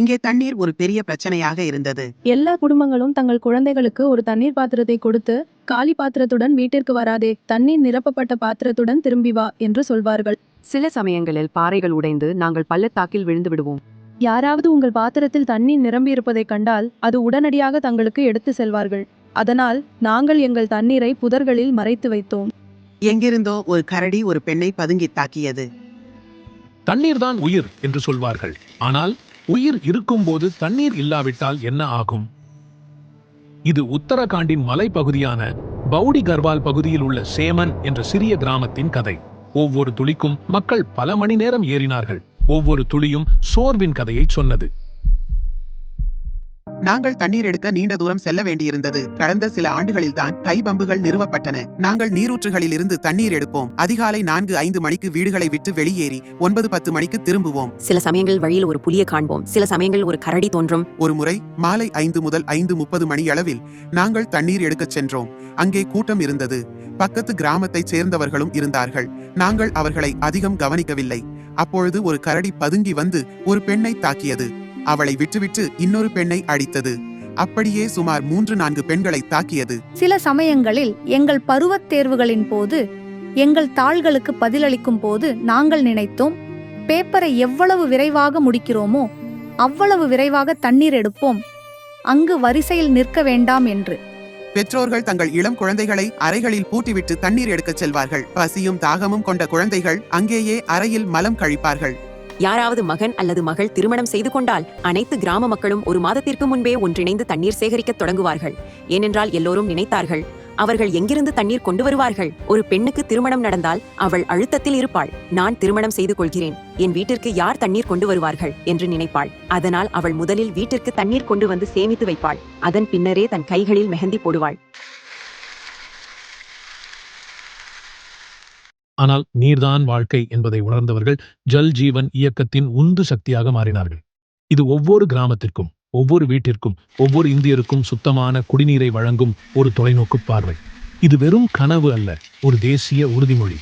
இங்கே தண்ணீர் ஒரு பெரிய பிரச்சனையாக இருந்தது. எல்லா குடும்பங்களும் தங்கள் குழந்தைகளுக்கு ஒரு தண்ணீர் பாத்திரத்தை கொடுத்து காலி பாத்திரத்துடன் வீட்டிற்கு வராதே தண்ணீர் நிரப்பப்பட்ட பாத்திரத்துடன் திரும்பி வா என்று சொல்வார்கள். சில சமயங்களில் பாறைகள் உடைந்து நாங்கள் பள்ளத்தாக்கில் விழுந்து விடுவோம். யாராவது உங்கள் பாத்திரத்தில் தண்ணீர் நிரம்பியிருப்பதைக் கண்டால் அது உடனடியாக தங்களுக்கு எடுத்து செல்வார்கள். அதனால் நாங்கள் எங்கள் தண்ணீரை புதர்களில் மறைத்து வைத்தோம். எங்கிருந்தோ ஒரு கரடி ஒரு பெண்ணை பதுங்கி தாக்கியது. தண்ணீர்தான் உயிர் என்று சொல்வார்கள். ஆனால் உயிர் இருக்கும்போது தண்ணீர் இல்லாவிட்டால் என்ன ஆகும்? இது உத்தரகாண்டின் மலைப்பகுதியான பவுடி கர்வால் பகுதியில் உள்ள சேமன் என்ற சிறிய கிராமத்தின் கதை. ஒவ்வொரு துளிக்கும் மக்கள் பல மணி நேரம் ஏறினார்கள். ஒவ்வொரு துளியும் சோர்வின் கதையை சொன்னது. நாங்கள் தண்ணீர் எடுக்க நீண்ட தூரம் செல்ல வேண்டியிருந்தது. கடந்த சில ஆண்டுகளில் தான் கை பம்புகள் நிறுவப்பட்டன. நாங்கள் நீரூற்றுகளில் இருந்து தண்ணீர் எடுப்போம். அதிகாலை நான்கு ஐந்து மணிக்கு வீடுகளை விட்டு வெளியேறி ஒன்பது பத்து மணிக்கு திரும்புவோம். சில சமயங்கள் வழியில் ஒரு புலியை காண்போம். சில சமயங்கள் ஒரு கரடி தோன்றும். ஒரு முறை மாலை ஐந்து முதல் ஐந்து முப்பது மணி அளவில் நாங்கள் தண்ணீர் எடுக்கச் சென்றோம். அங்கே கூட்டம் இருந்தது. பக்கத்து கிராமத்தைச் சேர்ந்தவர்களும் இருந்தார்கள். நாங்கள் அவர்களை அதிகம் கவனிக்கவில்லை. அப்பொழுது ஒரு கரடி பதுங்கி வந்து ஒரு பெண்ணை தாக்கியது. அவளை விட்டுவிட்டு இன்னொரு பெண்ணை அடித்தது. அப்படியே சுமார் மூன்று நான்கு பெண்களை தாக்கியது. சில சமயங்களில் எங்கள் பருவத் தேர்வுகளின் போது எங்கள் தாள்களுக்கு பதிலளிக்கும் போது நாங்கள் நினைத்தோம் பேப்பரை எவ்வளவு விரைவாக முடிக்கிறோமோ அவ்வளவு விரைவாக தண்ணீர் எடுப்போம். அங்கு வரிசையில் நிற்க வேண்டாம் என்று. பெற்றோர்கள் தங்கள் இளம் குழந்தைகளை அறைகளில் பூட்டிவிட்டு தண்ணீர் எடுக்கச் செல்வார்கள். பசியும் தாகமும் கொண்ட குழந்தைகள் அங்கேயே அறையில் மலம் கழிப்பார்கள். யாராவது மகன் அல்லது மகள் திருமணம் செய்து கொண்டால் அனைத்து கிராம மக்களும் ஒரு மாதத்திற்கு முன்பே ஒன்றிணைந்து தண்ணீர் சேகரிக்கத் தொடங்குவார்கள். ஏனென்றால் எல்லோரும் நினைத்தார்கள் அவர்கள் எங்கிருந்து தண்ணீர் கொண்டு வருவார்கள்? ஒரு பெண்ணுக்கு திருமணம் நடந்தால் அவள் அழுத்தத்தில் இருப்பாள். நான் திருமணம் செய்து கொள்கிறேன். என் வீட்டிற்கு யார் தண்ணீர் கொண்டு வருவார்கள்? என்று நினைப்பாள். அதனால் அவள் முதலில் வீட்டிற்கு தண்ணீர் கொண்டு வந்து சேமித்து வைப்பாள். அதன் பின்னரே தன் கைகளில் மெஹந்தி போடுவாள். ஆனால் நீர்தான் வாழ்க்கை என்பதை உணர்ந்தவர்கள் ஜல் ஜீவன் இயக்கத்தின் உந்து சக்தியாக மாறினார்கள். இது ஒவ்வொரு கிராமத்திற்கும் ஒவ்வொரு வீட்டிற்கும் ஒவ்வொரு இந்தியருக்கும் சுத்தமான குடிநீரை வழங்கும் ஒரு தொலைநோக்கு பார்வை. இது வெறும் கனவு அல்ல ஒரு தேசிய உறுதிமொழி.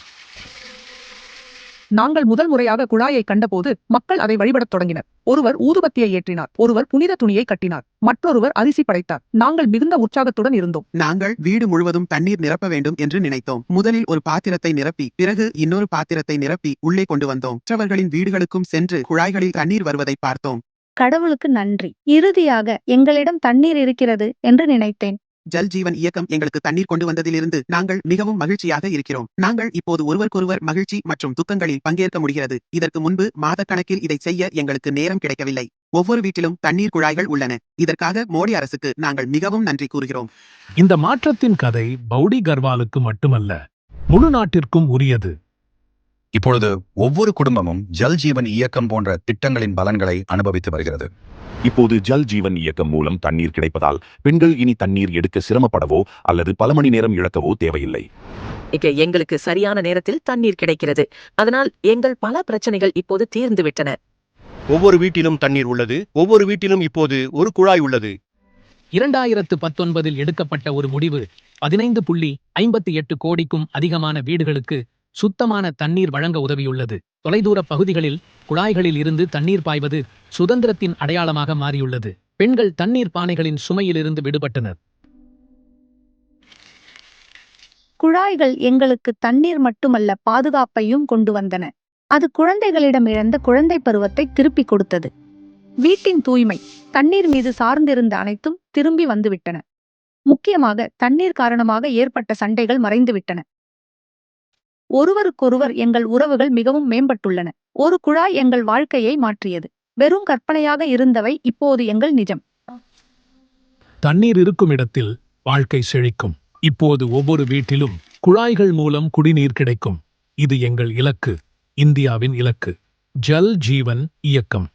நாங்கள் முதல் முறையாக குழாயை கண்டபோது மக்கள் அதை வழிபடத் தொடங்கினர். ஒருவர் ஊதுபத்தியை ஏற்றினார். ஒருவர் புனித துணியை கட்டினார். மற்றொருவர் அரிசி படைத்தார். நாங்கள் மிகுந்த உற்சாகத்துடன் இருந்தோம். நாங்கள் வீடு முழுவதும் தண்ணீர் நிரப்ப வேண்டும் என்று நினைத்தோம். முதலில் ஒரு பாத்திரத்தை நிரப்பி பிறகு இன்னொரு பாத்திரத்தை நிரப்பி உள்ளே கொண்டு வந்தோம். மற்றவர்களின் வீடுகளுக்கும் சென்று குழாய்களில் தண்ணீர் வருவதை பார்த்தோம். கடவுளுக்கு நன்றி. இறுதியாக எங்களிடம் தண்ணீர் இருக்கிறது என்று நினைத்தேன். ஜல் ஜீவன் இயக்கம் எங்களுக்கு தண்ணீர் கொண்டு வந்ததிலிருந்து நாங்கள் மிகவும் மகிழ்ச்சியாக இருக்கிறோம். நாங்கள் இப்போது ஒருவருக்கொருவர் மகிழ்ச்சி மற்றும் துக்கங்களில் பங்கேற்க முடிகிறது. இதற்கு முன்பு மாதக்கணக்கில் இதை செய்ய எங்களுக்கு நேரம் கிடைக்கவில்லை. ஒவ்வொரு வீட்டிலும் தண்ணீர் குழாய்கள் உள்ளன. இதற்காக மோடி அரசுக்கு நாங்கள் மிகவும் நன்றி கூறுகிறோம். இந்த மாற்றத்தின் கதை பௌடி கர்வாலுக்கு மட்டுமல்ல முழு நாட்டிற்கும் உரியது. இப்பொழுது ஒவ்வொரு குடும்பமும் ஜல் ஜீவன் இயக்கம் போன்ற திட்டங்களின் பலன்களை அனுபவித்து வருகிறது. இப்போது ஜல் ஜீவன் இயக்கம் மூலம் தண்ணீர் கிடைப்பதால் பெண்கள் இனி தண்ணீர் எடுக்க சிரமப்படவோ அல்லது பல மணி நேரம் இழக்கவோ தேவையில்லை. இங்க எங்களுக்கு சரியான நேரத்தில் தண்ணீர் கிடைக்கிறது. அதனால் எங்கள் பல பிரச்சனைகள் இப்போது தீர்ந்து விட்டன ஒவ்வொரு வீட்டிலும் தண்ணீர் உள்ளது. ஒவ்வொரு வீட்டிலும் இப்போது ஒரு குழாய் உள்ளது. இரண்டாயிரத்து பத்தொன்பதில் எடுக்கப்பட்ட ஒரு முடிவு பதினைந்து புள்ளி ஐம்பத்தி எட்டு கோடிக்கும் அதிகமான வீடுகளுக்கு சுத்தமான தண்ணீர் வழங்க உதவியுள்ளது. தொலைதூர பகுதிகளில் குழாய்களில் இருந்து தண்ணீர் பாய்வது சுதந்திரத்தின் அடையாளமாக மாறியுள்ளது. பெண்கள் தண்ணீர் பானைகளின் சுமையிலிருந்து விடுபட்டனர். குழாய்கள் எங்களுக்கு தண்ணீர் மட்டுமல்ல பாதுகாப்பையும் கொண்டு வந்தன. அது குழந்தைகளிடம் இழந்த குழந்தை பருவத்தை திருப்பிக் கொடுத்தது. வீட்டின் தூய்மை தண்ணீர் மீது சார்ந்திருந்த அனைத்தும் திரும்பி வந்துவிட்டன. முக்கியமாக தண்ணீர் காரணமாக ஏற்பட்ட சண்டைகள் மறைந்துவிட்டன. ஒருவருக்கொருவர் எங்கள் உறவுகள் மிகவும் மேம்பட்டுள்ளன. ஒரு குழாய் எங்கள் வாழ்க்கையை மாற்றியது. வெறும் கற்பனையாக இருந்தவை இப்போது எங்கள் நிஜம். தண்ணீர் இருக்கும் இடத்தில் வாழ்க்கை செழிக்கும். இப்போது ஒவ்வொரு வீட்டிலும் குழாய்கள் மூலம் குடிநீர் கிடைக்கும். இது எங்கள் இலக்கு இந்தியாவின் இலக்கு. ஜல் ஜீவன் இயக்கம்.